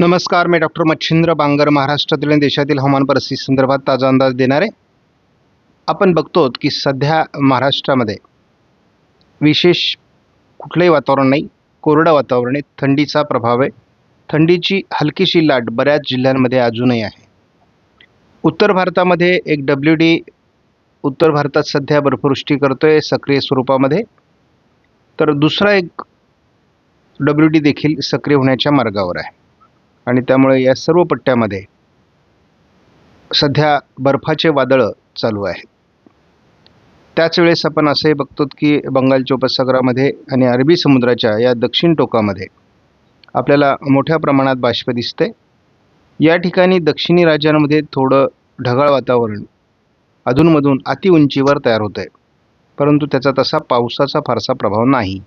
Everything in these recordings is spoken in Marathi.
नमस्कार मी डॉक्टर मच्छिंद्र बांगर महाराष्ट्रातील आणि देशातील हवामान परिस्थिती संदर्भात ताजा अंदाज देणार. आहे आपण बघतो की सध्या महाराष्ट्रामध्ये विशेष कुठलंही वातावरण नाही कोरडं वातावरण आहे थंडीचा प्रभाव आहे. थंडीची हलकीशी लाट बऱ्याच जिल्ह्यांमध्ये अजूनही आहे. उत्तर भारतामध्ये एक डब्ल्यू डी उत्तर भारतात सध्या बर्फवृष्टी करतो आहे सक्रिय स्वरूपामध्ये. तर दुसरा एक डब्ल्यू डी देखील सक्रिय होण्याच्या मार्गावर आहे. आणि त्यामुळे या सर्व पट्ट्यामध्ये सध्या बर्फाचे वादळं चालू आहेत त्याच वेळेस आपण असंही बघतो की बंगालच्या उपसागरामध्ये आणि अरबी समुद्राच्या या दक्षिण टोकामध्ये आपल्याला मोठ्या प्रमाणात बाष्प दिसते. या ठिकाणी दक्षिणी राज्यांमध्ये थोडं ढगाळ वातावरण अधूनमधून अति उंचीवर तयार होतं आहे परंतु त्याचा तसा पावसाचा फारसा प्रभाव नाही.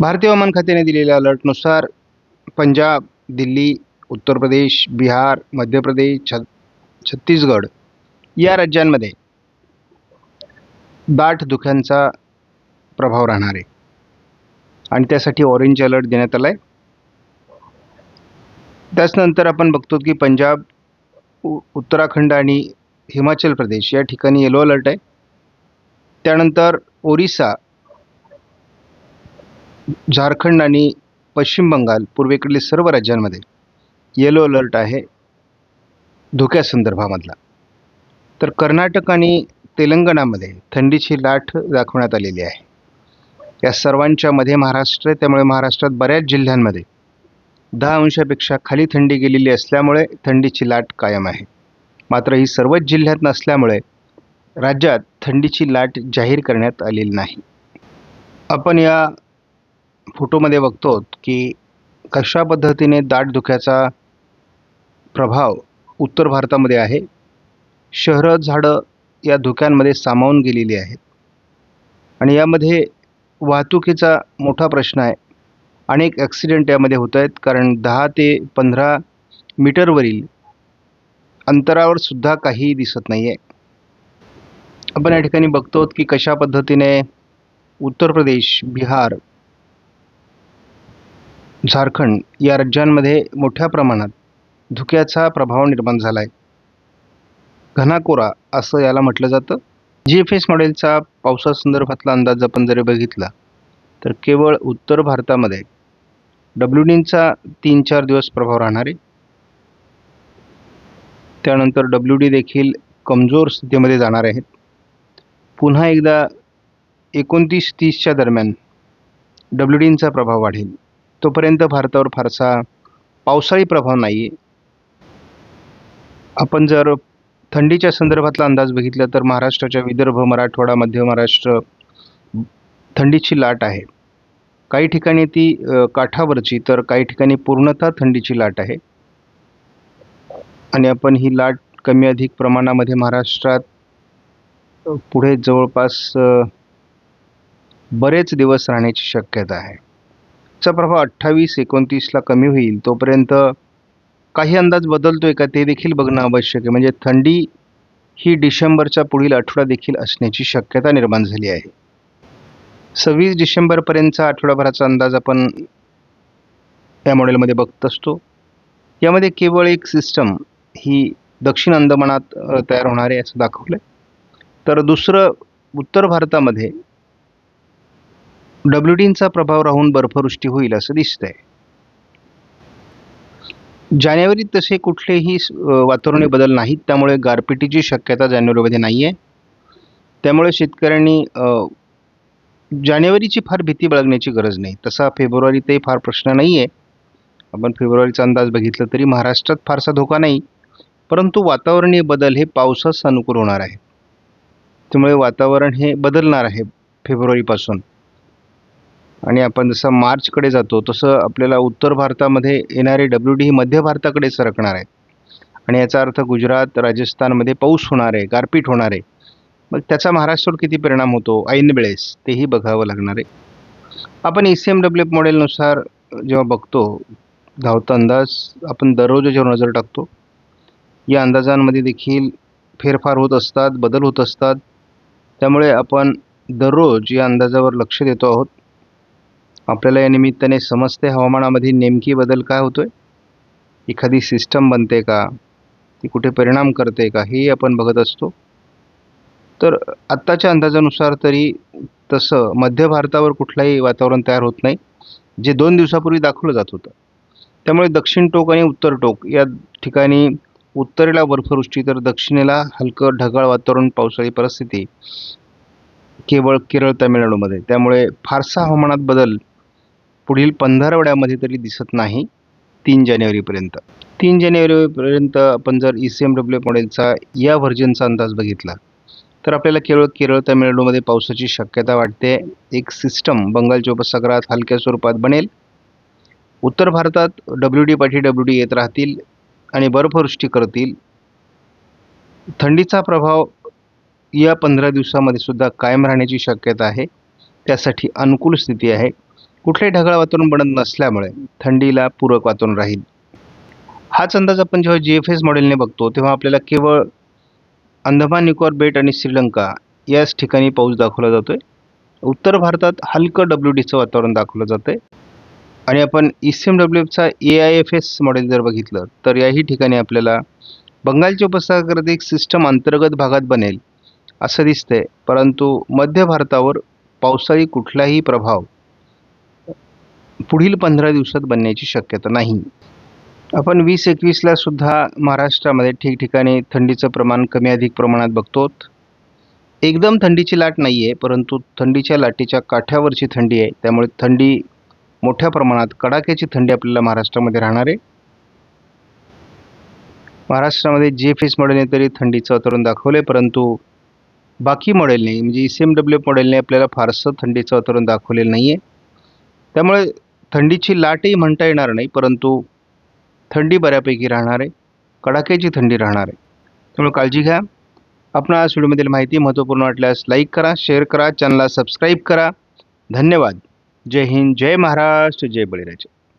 भारतीय हवामान खात्याने दिलेल्या अलर्टनुसार पंजाब दिल्ली उत्तर प्रदेश बिहार मध्य प्रदेश छ छत्तीसगड या राज्यांमध्ये दाट धुक्यांचा प्रभाव राहणार आहे. आणि त्यासाठी ऑरेंज अलर्ट देण्यात आला आहे त्याचनंतर आपण बघतो की पंजाब उ उत्तराखंड आणि हिमाचल प्रदेश या ठिकाणी येलो अलर्ट आहे. त्यानंतर ओरिसा झारखंड आणि पश्चिम बंगाल पूर्वेकडील सर्व राज्यांमध्ये येलो अलर्ट आहे धोक्यासंदर्भामधला तर कर्नाटक आणि तेलंगणामध्ये थंडीची लाट दाखवण्यात आलेली आहे. या सर्वांच्या मध्ये महाराष्ट्र आहे त्यामुळे महाराष्ट्रात बऱ्याच जिल्ह्यांमध्ये दहा अंशापेक्षा खाली थंडी गेलेली असल्यामुळे थंडीची लाट कायम आहे. मात्र ही सर्वच जिल्ह्यात नसल्यामुळे राज्यात थंडीची लाट जाहीर करण्यात आलेली नाही. आपण या फोटोमध्ये बघतो की कशा पद्धतीने दाट धुक्याचा प्रभाव उत्तर भारतामध्ये आहे. शहरं झाडं या धुक्यांमध्ये सामावून गेलेली आहेत. आणि यामध्ये वाहतुकीचा मोठा प्रश्न आहे. अनेक ॲक्सिडेंट यामध्ये होत आहेत कारण दहा ते पंधरा मीटरवरील अंतरावर सुद्धा काही दिसत नाही आहे आपण या ठिकाणी बघतो की कशा पद्धतीने उत्तर प्रदेश बिहार झारखंड या राज्यांमध्ये मोठ्या प्रमाणात धुक्याचा प्रभाव निर्माण झाला आहे घनाकोरा असं याला म्हटलं जातं. जी एफ एस मॉडेलचा पावसासंदर्भातला अंदाज आपण जरी बघितला तर केवळ उत्तर भारतामध्ये डब्ल्यू डींचा तीन चार दिवस प्रभाव राहणार आहे. त्यानंतर डब्ल्यू डी देखील कमजोर स्थितीमध्ये जाणार आहेत. पुन्हा एकदा एकोणतीस तीसच्या दरम्यान डब्ल्यू डींचा प्रभाव वाढेल. तोपर्यंत भारतावर फारसा पावसाळी प्रभाव नाही. आहे आपण जर थंडीच्या संदर्भातला अंदाज बघितला तर महाराष्ट्राच्या विदर्भ मराठवाडा मध्य महाराष्ट्र थंडीची लाट आहे. काही ठिकाणी ती काठावरची तर काही ठिकाणी पूर्णतः थंडीची लाट आहे. आणि आपण ही लाट कमी अधिक प्रमाणामध्ये महाराष्ट्रात पुढे जवळपास बरेच दिवस राहण्याची शक्यता आहे. चा प्रभाव अठ्ठावीस एकोणतीसला कमी होईल तोपर्यंत काही अंदाज बदलतो आहे का ते देखील बघणं आवश्यक आहे. म्हणजे थंडी ही डिसेंबरचा पुढील आठवडा देखील असण्याची शक्यता निर्माण झाली आहे. सव्वीस डिसेंबरपर्यंतचा आठवडाभराचा अंदाज आपण या मॉडेलमध्ये बघत असतो. यामध्ये केवळ एक सिस्टम ही दक्षिण अंदमानात तयार होणार आहे असं दाखवलं आहे तर दुसरं उत्तर भारतामध्ये डब्ल्यूडींचा प्रभाव राहून बर्फवृष्टी होईल असं दिसतंय. जानेवारीत तसे कुठलेही स- वातावरणीय बदल नाहीत. त्यामुळे गारपिटीची शक्यता जानेवारीमध्ये नाही आहे त्यामुळे शेतकऱ्यांनी जानेवारीची फार भीती बाळगण्याची गरज नाही. तसा फेब्रुवारीतही फार प्रश्न नाही आहे आपण फेब्रुवारीचा अंदाज बघितला तरी महाराष्ट्रात फारसा धोका नाही. परंतु वातावरणीय बदल हे पावसास अनुकूल होणार आहे. त्यामुळे वातावरण हे बदलणार आहे फेब्रुवारीपासून. आणि आपण जसं मार्चकडे जातो तसं आपल्याला उत्तर भारतामध्ये येणारे डब्ल्यू डी ही मध्य भारताकडे सरकणार आहे. आणि याचा अर्थ गुजरात राजस्थानमध्ये पाऊस होणार आहे गारपीट होणार आहे. मग त्याचा महाराष्ट्रावर किती परिणाम होतो? ऐन वेळेस तेही बघावं लागणार आहे. आपण E C M W F मॉडेलनुसार जेव्हा बघतो धावता अंदाज आपण दररोज जेव्हा नजर टाकतो. या अंदाजांमध्ये देखील फेरफार होत असतात बदल होत असतात. त्यामुळे आपण दररोज या अंदाजावर लक्ष देतो आहोत. आपल्याला या निमित्ताने समजते हवामानामध्ये नेमकी बदल काय होतोय? एखादी सिस्टम बनते का? ती कुठे परिणाम करते का? हे आपण बघत असतो. तर आत्ताच्या अंदाजानुसार तरी तसं मध्य भारतावर कुठलाही वातावरण तयार होत नाही जे दोन दिवसापूर्वी दाखवलं जात होतं. त्यामुळे दक्षिण टोक आणि उत्तर टोक या ठिकाणी उत्तरेला बर्फवृष्टी तर दक्षिणेला हलकं ढगाळ वातावरण पावसाळी परिस्थिती केवळ केरळ तामिळनाडूमध्ये. त्यामुळे फारसा हवामानात बदल पुढील पंधरवड्यामध्ये तरी दिसत नाही तीन जानेवारीपर्यंत. तीन जानेवारीपर्यंत आपण जर ई सी एम डब्ल्यू मॉडेलचा या व्हर्जनचा अंदाज बघितला तर आपल्याला केवळ केरळ तामिळनाडूमध्ये पावसाची शक्यता वाटते. एक सिस्टम बंगालच्या उपसागरात हलक्या स्वरूपात बनेल. उत्तर भारतात डब्ल्यू डी पाठी डब्ल्यू डी येत राहतील आणि बर्फवृष्टी करतील. थंडीचा प्रभाव या पंधरा दिवसामध्ये सुद्धा कायम राहण्याची शक्यता आहे. त्यासाठी अनुकूल स्थिती आहे. कुठल्याही ढगाळ वातावरण बनत नसल्यामुळे थंडीला पूरक वातावरण राहील. हाच अंदाज आपण जेव्हा जी एफ एस मॉडेलने बघतो तेव्हा आपल्याला केवळ अंदमान निकोबार बेट आणि श्रीलंका याच ठिकाणी पाऊस दाखवला जातो आहे उत्तर भारतात हलकं डब्ल्यू डीचं वातावरण दाखवलं जातं आहे आणि आपण E C M W एफचा A I F S model जर बघितलं तर याही ठिकाणी आपल्याला बंगालच्या उपसागरात एक सिस्टम अंतर्गत भागात बनेल असं दिसतंय. परंतु मध्य भारतावर पावसाळी कुठलाही प्रभाव पुढील पंधरा दिवसात बनण्याची शक्यता नाही. आपण वीस एकवीसला सुद्धा महाराष्ट्रामध्ये ठिकठिकाणी थंडीचं प्रमाण कमी अधिक प्रमाणात बघतो एकदम थंडीची लाट नाही आहे परंतु थंडीच्या लाटेच्या काठ्यावरची थंडी आहे. त्यामुळे थंडी मोठ्या प्रमाणात कडाक्याची थंडी आपल्याला महाराष्ट्रामध्ये राहणार आहे. महाराष्ट्रामध्ये जे फेस मॉडेलने तरी थंडीचं वातावरण दाखवलं आहे परंतु बाकी मॉडेलने म्हणजे ई सी एम डब्ल्यू मॉडेलने आपल्याला फारसं थंडीचं वातावरण दाखवलेलं नाही आहे त्यामुळे थंडीची लाटही म्हणता येणार नाही परंतु थंडी बऱ्यापैकी राहणार आहे कडाक्याची थंडी राहणार आहे. त्यामुळे काळजी घ्या. आपण आज व्हिडिओमधील माहिती महत्त्वपूर्ण वाटल्यास लाईक करा शेअर करा चॅनलला सबस्क्राईब करा. धन्यवाद. जय हिंद जय महाराष्ट्र जय बळीराजा.